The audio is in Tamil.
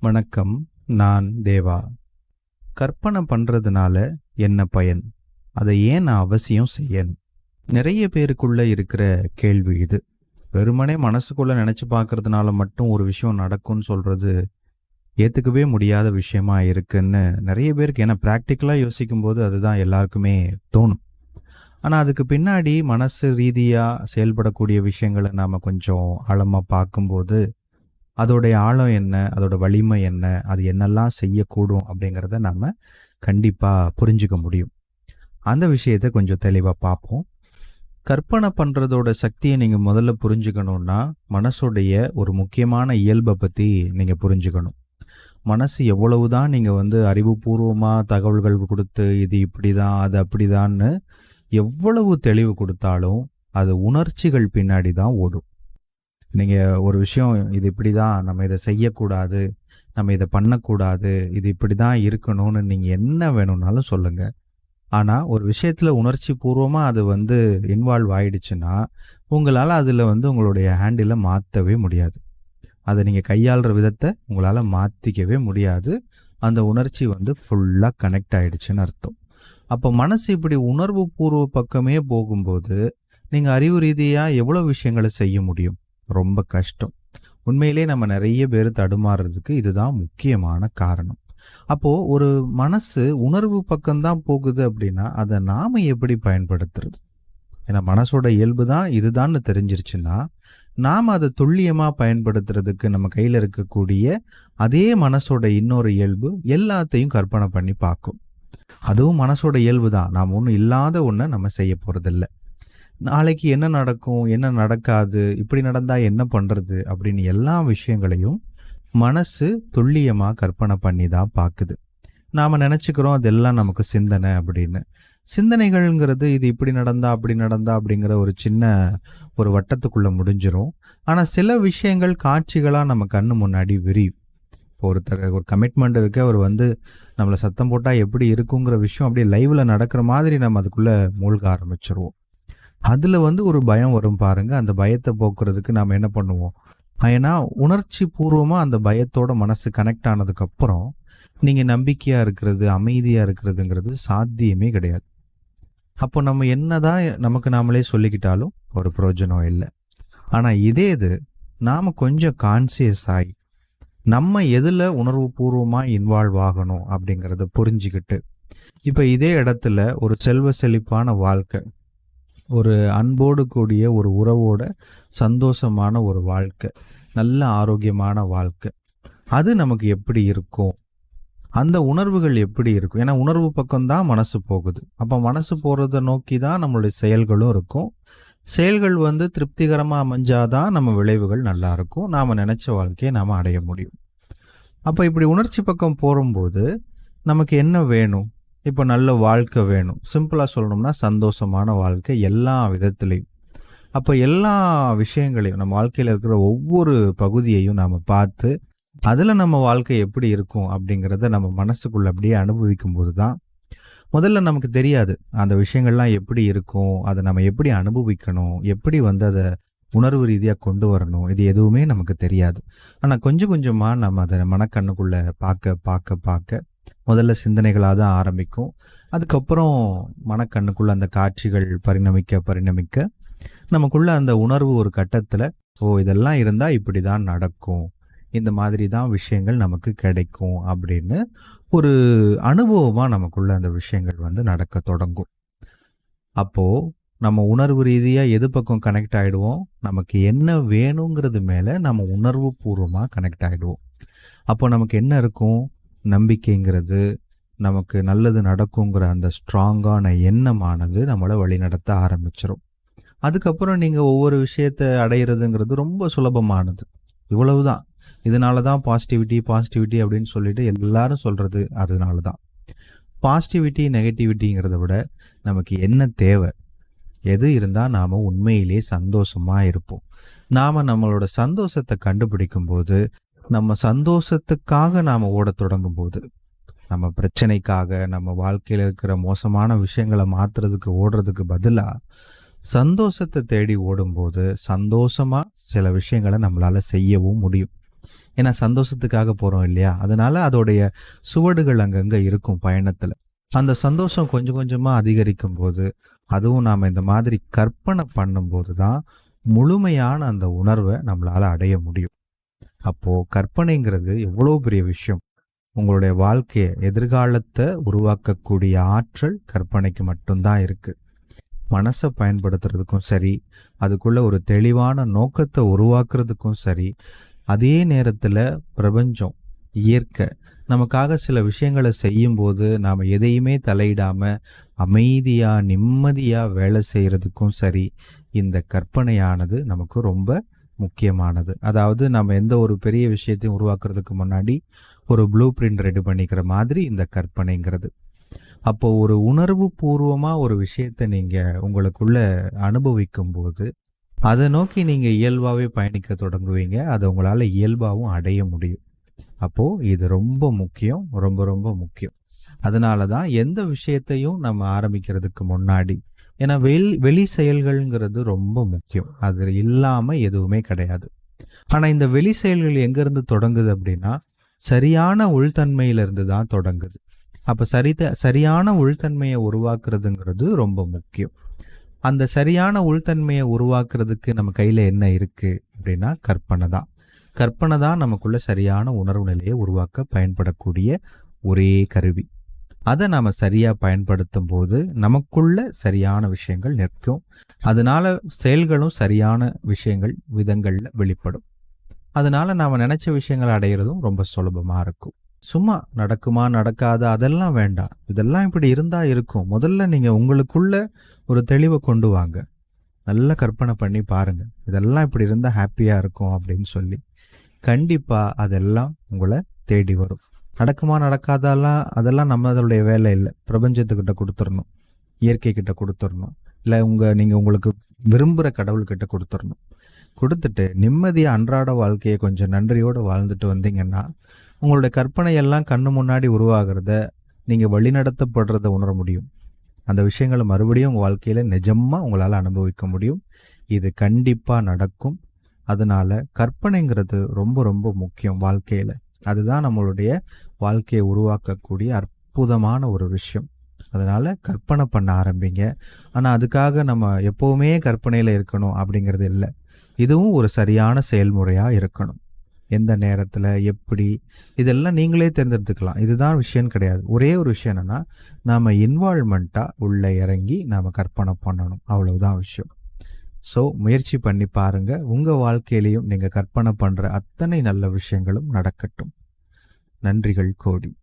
வணக்கம் நான் தேவா. கற்பனை பண்ணுறதுனால என்ன பயன்? அதை ஏன் நான் அவசியம் செய்யணும்? நிறைய பேருக்குள்ளே இருக்கிற கேள்வி இது. வெறுமனே மனசுக்குள்ளே நினச்சி பார்க்கறதுனால மட்டும் ஒரு விஷயம் நடக்கும்னு சொல்கிறது ஏற்றுக்கவே முடியாத விஷயமா இருக்குன்னு நிறைய பேருக்கு ஏன்னா ப்ராக்டிக்கலாக யோசிக்கும்போது அதுதான் எல்லாருக்குமே தோணும். ஆனால் அதுக்கு பின்னாடி மனசு ரீதியாக செயல்படக்கூடிய விஷயங்களை நாம் கொஞ்சம் ஆழமாக பார்க்கும்போது அதோடைய ஆழம் என்ன? அதோட வலிமை என்ன? அது என்னெல்லாம் செய்யக்கூடும் அப்படிங்கிறத நாம் கண்டிப்பாக புரிஞ்சுக்க முடியும். அந்த விஷயத்தை கொஞ்சம் தெளிவாக பார்ப்போம். கற்பனை பண்ணுறதோட சக்தியை நீங்கள் முதல்ல புரிஞ்சுக்கணுன்னா மனசுடைய ஒரு முக்கியமான இயல்பை பற்றி நீங்கள் புரிஞ்சுக்கணும். மனசு எவ்வளவு தான் நீங்கள் வந்து அறிவுபூர்வமாக தகவல்கள் கொடுத்து இது இப்படி தான் அது அப்படிதான்னு எவ்வளவு தெளிவு கொடுத்தாலும் அது உணர்ச்சிகள் பின்னாடி தான் ஓடும். நீங்கள் ஒரு விஷயம் இது இப்படி தான் நம்ம இதை செய்யக்கூடாது நம்ம இதை பண்ணக்கூடாது இது இப்படி தான் இருக்கணும்னு நீங்கள் என்ன வேணும்னாலும் சொல்லுங்கள் ஆனால் ஒரு விஷயத்தில் உணர்ச்சி பூர்வமாக அது வந்து இன்வால்வ் ஆயிடுச்சுன்னா உங்களால் அதில் வந்து உங்களுடைய ஹேண்டிலை மாற்றவே முடியாது. அதை நீங்கள் கையாளுற விதத்தை உங்களால் மாற்றிக்கவே முடியாது. அந்த உணர்ச்சி வந்து ஃபுல்லாக கனெக்ட் ஆகிடுச்சுன்னு அர்த்தம். அப்போ மனசு இப்படி உணர்வு பூர்வ பக்கமே போகும்போது நீங்கள் அறிவு ரீதியாக எவ்வளோ விஷயங்களை செய்ய முடியும்? ரொம்ப கஷ்டம். உண்மையிலே நம்ம நிறைய பேர் தடுமாறுறதுக்கு இதுதான் முக்கியமான காரணம். அப்போது ஒரு மனசு உணர்வு பக்கம்தான் போகுது அப்படின்னா அதை நாம் எப்படி பயன்படுத்துறது? ஏன்னா மனசோட இயல்பு தான் இதுதான்னு தெரிஞ்சிருச்சுன்னா நாம் அதை துல்லியமாக பயன்படுத்துறதுக்கு நம்ம கையில் இருக்கக்கூடிய அதே மனசோட இன்னொரு இயல்பு எல்லாத்தையும் கற்பனை பண்ணி பார்க்கும். அதுவும் மனசோட இயல்பு தான். நாம் ஒன்றும் இல்லாத ஒன்றை நம்ம செய்ய போகிறதில்ல நாளைக்கு என்ன நடக்கும் என்ன நடக்காது இப்படி நடந்தால் என்ன பண்ணுறது அப்படின்னு எல்லா விஷயங்களையும் மனசு துல்லியமாக கற்பனை பண்ணி தான் பார்க்குது நாம் நினச்சிக்கிறோம் அதெல்லாம் நமக்கு சிந்தனை அப்படின்னு. சிந்தனைகள்ங்கிறது இது இப்படி நடந்தா அப்படி நடந்தா அப்படிங்கிற ஒரு சின்ன ஒரு வட்டத்துக்குள்ளே முடிஞ்சிடும் ஆனால் சில விஷயங்கள் காட்சிகளாக நம்ம கண்ணு முன்னாடி விரியும். இப்போ ஒருத்தர் ஒரு கமிட்மெண்ட் இருக்கு அவர் வந்து நம்மளை சத்தம் போட்டால் எப்படி இருக்குங்கிற விஷயம் அப்படியே லைவில் நடக்கிற மாதிரி நம்ம அதுக்குள்ளே மூழ்க ஆரம்பிச்சிருவோம். அதில் வந்து ஒரு பயம் வரும் பாருங்கள் அந்த பயத்தை போக்குறதுக்கு நாம் என்ன பண்ணுவோம்? ஏன்னா உணர்ச்சி பூர்வமாக அந்த பயத்தோட மனசு கனெக்ட் ஆனதுக்கப்புறம் நீங்கள் நம்பிக்கையாக இருக்கிறது அமைதியாக இருக்கிறதுங்கிறது சாத்தியமே கிடையாது. அப்போ நம்ம என்னதான் நமக்கு நாமளே சொல்லிக்கிட்டாலும் ஒரு பிரயோஜனம் இல்லை. ஆனால் இதே இது நாம் கொஞ்சம் கான்சியஸ் ஆகி நம்ம எதில் உணர்வு பூர்வமாக இன்வால்வ் ஆகணும் அப்படிங்கிறத புரிஞ்சுக்கிட்டு இப்போ இதே இடத்துல ஒரு செல்வ செழிப்பான வாழ்க்கை ஒரு அன்போடு கூடிய ஒரு உறவோட சந்தோஷமான ஒரு வாழ்க்கை. நல்ல ஆரோக்கியமான வாழ்க்கை. அது நமக்கு எப்படி இருக்கும்? அந்த உணர்வுகள் எப்படி இருக்கும்? ஏன்னா உணர்வு பக்கம்தான் மனசு போகுது. அப்போ மனசு போகிறத நோக்கி தான் நம்மளுடைய செயல்களும் இருக்கும். செயல்கள் வந்து திருப்திகரமாக அமைஞ்சாதான் நம்ம விளைவுகள் நல்லா இருக்கும். நாம் நினச்ச வாழ்க்கையை நாம் அடைய முடியும். அப்போ இப்படி உணர்ச்சி பக்கம் போகும்போது நமக்கு என்ன வேணும்? இப்போ நல்ல வாழ்க்கை வேணும். சிம்பிளாக சொல்லணும்னா சந்தோஷமான வாழ்க்கை எல்லா விதத்துலேயும். அப்போ எல்லா விஷயங்களையும் நம்ம வாழ்க்கையில் இருக்கிற ஒவ்வொரு பகுதியையும் நாம் பார்த்து அதில் நம்ம வாழ்க்கை எப்படி இருக்கும் அப்படிங்கிறத நம்ம மனசுக்குள்ள அப்படியே அனுபவிக்கும் போது தான் முதல்ல நமக்கு தெரியாது அந்த விஷயங்கள்லாம் எப்படி இருக்கும் அதை நம்ம எப்படி அனுபவிக்கணும் எப்படி வந்து அதை உணர்வு ரீதியாக கொண்டு வரணும் இது எதுவுமே நமக்கு தெரியாது. ஆனால் கொஞ்சம் கொஞ்சமாக நம்ம அதை மனக்கண்ணுக்குள்ளே பார்க்க பார்க்க பார்க்க முதல்ல சிந்தனைகளாக தான் ஆரம்பிக்கும். அதுக்கப்புறம் மனக்கண்ணுக்குள்ள அந்த காட்சிகள் பரிணமிக்க பரிணமிக்க நமக்குள்ள அந்த உணர்வு ஒரு கட்டத்தில் ஓ இதெல்லாம் இருந்தால் இப்படி தான் நடக்கும். இந்த மாதிரி தான் விஷயங்கள் நமக்கு கிடைக்கும். அப்படின்னு ஒரு அனுபவமாக நமக்குள்ள அந்த விஷயங்கள் வந்து நடக்க தொடங்கும். அப்போது நம்ம உணர்வு ரீதியாக எது பக்கம் கனெக்ட் ஆகிடுவோம் நமக்கு என்ன வேணுங்கிறது மேலே நம்ம உணர்வு பூர்வமாக கனெக்ட் ஆகிடுவோம் அப்போ நமக்கு என்ன இருக்கும்? நம்பிக்கைங்கிறது நமக்கு நல்லது நடக்குங்கிற அந்த ஸ்ட்ராங்கான எண்ணமானது நம்மளை வழிநடத்த ஆரம்பிச்சிடும் அதுக்கப்புறம் நீங்கள் ஒவ்வொரு விஷயத்தை அடையிறதுங்கிறது ரொம்ப சுலபமானது. இவ்வளவு தான் இதனால தான் பாசிட்டிவிட்டி பாசிட்டிவிட்டி அப்படின்னு சொல்லிட்டு எல்லாரும் சொல்கிறது அதனால தான். பாசிட்டிவிட்டி நெகட்டிவிட்டிங்கிறத விட நமக்கு என்ன தேவை? எது இருந்தால் நாம் உண்மையிலேயே சந்தோஷமாக இருப்போம். நாம் நம்மளோட சந்தோஷத்தை கண்டுபிடிக்கும் போது நம்ம சந்தோஷத்துக்காக நாம் ஓடத் தொடங்கும் போது நம்ம பிரச்சனைக்காக நம்ம வாழ்க்கையில் இருக்கிற மோசமான விஷயங்களை மாற்றுறதுக்கு ஓடுறதுக்கு பதிலாக சந்தோஷத்தை தேடி ஓடும்போது சந்தோஷமாக சில விஷயங்களை நம்மளால் செய்யவும் முடியும். ஏன்னா சந்தோஷத்துக்காக போகிறோம் இல்லையா? அதனால் அதோடைய சுவடுகள் அங்கங்கே இருக்கும் பயணத்தில். அந்த சந்தோஷம் கொஞ்சம் கொஞ்சமாக அதிகரிக்கும் போது அதுவும் நாம் இந்த மாதிரி கற்பனை பண்ணும்போது தான் முழுமையான அந்த உணர்வை நம்மளால் அடைய முடியும். அப்போது கற்பனைங்கிறது எவ்வளோ பெரிய விஷயம். உங்களுடைய வாழ்க்கையை எதிர்காலத்தை உருவாக்கக்கூடிய ஆற்றல் கற்பனைக்கு மட்டும்தான் இருக்குது மனசை பயன்படுத்துறதுக்கும் சரி அதுக்குள்ள ஒரு தெளிவான நோக்கத்தை உருவாக்குறதுக்கும் சரி அதே நேரத்தில் பிரபஞ்சம் இயற்கை நமக்காக சில விஷயங்களை செய்யும்போது நாம் எதையுமே தலையிடாமல் அமைதியாக நிம்மதியாக வேலை செய்கிறதுக்கும் சரி இந்த கற்பனையானது நமக்கு ரொம்ப முக்கியமானது. அதாவது நம்ம எந்த ஒரு பெரிய விஷயத்தையும் உருவாக்குறதுக்கு முன்னாடி ஒரு ப்ளூ பிரிண்ட் ரெடி பண்ணிக்கிற மாதிரி இந்த கற்பனைங்கிறது. அப்போ ஒரு உணர்வு பூர்வமாக ஒரு விஷயத்தை நீங்கள் உங்களுக்குள்ள அனுபவிக்கும் போது அதை நோக்கி நீங்கள் இயல்பாகவே பயணிக்க தொடங்குவீங்க. அதை உங்களால் இயல்பாகவும் அடைய முடியும். அப்போது இது ரொம்ப முக்கியம் ரொம்ப ரொம்ப முக்கியம். அதனால தான் எந்த விஷயத்தையும் நம்ம ஆரம்பிக்கிறதுக்கு முன்னாடி ஏன்னா வெளி வெளி செயல்கள்ங்கிறது ரொம்ப முக்கியம். அது இல்லாமல் எதுவுமே கிடையாது. ஆனால் இந்த வெளி செயல்கள் எங்கேருந்து தொடங்குது அப்படின்னா சரியான உள்தன்மையிலிருந்து தான் தொடங்குது. அப்போ சரித சரியான உள்தன்மையை உருவாக்குறதுங்கிறது ரொம்ப முக்கியம். அந்த சரியான உள்தன்மையை உருவாக்குறதுக்கு நம்ம கையில் என்ன இருக்குது அப்படின்னா கற்பனை தான். கற்பனை தான் நமக்குள்ள சரியான உணர்வு நிலையை உருவாக்க பயன்படக்கூடிய ஒரே கருவி. அதை நாம் சரியாக பயன்படுத்தும் போது நமக்குள்ள சரியான விஷயங்கள் நிற்கும். அதனால செயல்களும் சரியான விஷயங்கள் விதங்களில் வெளிப்படும். அதனால நாம் நினச்ச விஷயங்களை அடையிறதும் ரொம்ப சுலபமாக இருக்கும். சும்மா நடக்குமா நடக்காது அதெல்லாம் வேண்டாம். இதெல்லாம் இப்படி இருந்தால் இருக்கும். முதல்ல நீங்கள் உங்களுக்குள்ள ஒரு தெளிவை கொண்டு வாங்க. நல்லா கற்பனை பண்ணி பாருங்க. இதெல்லாம் இப்படி இருந்தால் ஹாப்பியாக இருக்கும் அப்படின்னு சொல்லி. கண்டிப்பாக அதெல்லாம் உங்களை தேடி வரும். நடக்குமா நடக்காதாலாம் அதெல்லாம் நம்ம அதனுடைய வேலை இல்லை. பிரபஞ்சத்துக்கிட்ட கொடுத்துடணும் இயற்கைக்கிட்ட கொடுத்துடணும் இல்லை உங்கள் நீங்கள் உங்களுக்கு விரும்புகிற கடவுள்கிட்ட கொடுத்துடணும் கொடுத்துட்டு நிம்மதியாக அன்றாட வாழ்க்கையை கொஞ்சம் நன்றியோடு வாழ்ந்துட்டு வந்தீங்கன்னா உங்களுடைய கற்பனையெல்லாம் கண்ணு முன்னாடி உருவாகிறத நீங்கள் வழிநடத்தப்படுறத உணர முடியும். அந்த விஷயங்களை மறுபடியும் உங்கள் வாழ்க்கையில் நிஜமாக உங்களால் அனுபவிக்க முடியும். இது கண்டிப்பாக நடக்கும். அதனால் கற்பனைங்கிறது ரொம்ப ரொம்ப முக்கியம் வாழ்க்கையில். அதுதான் நம்மளுடைய வாழ்க்கையை உருவாக்கக்கூடிய அற்புதமான ஒரு விஷயம். அதனால் கற்பனை பண்ண ஆரம்பிங்க. ஆனால் அதுக்காக நம்ம எப்போவுமே கற்பனையில் இருக்கணும் அப்படிங்கிறது இல்லை. இதுவும் ஒரு சரியான செயல்முறையாக இருக்கணும். எந்த நேரத்தில் எப்படி? இதெல்லாம் நீங்களே தேர்ந்தெடுத்துக்கலாம் இதுதான் விஷயம் கிடையாது. ஒரே ஒரு விஷயம் என்னென்னா நாம் இன்வால்மெண்ட்டாக உள்ளே இறங்கி நாம் கற்பனை பண்ணணும். அவ்வளவுதான் விஷயம். ஸோ முயற்சி பண்ணி பாருங்கள் உங்கள் வாழ்க்கையிலையும் நீங்கள் கற்பனை பண்ணுற அத்தனை நல்ல விஷயங்களும் நடக்கட்டும். நன்றிகள் கோடி.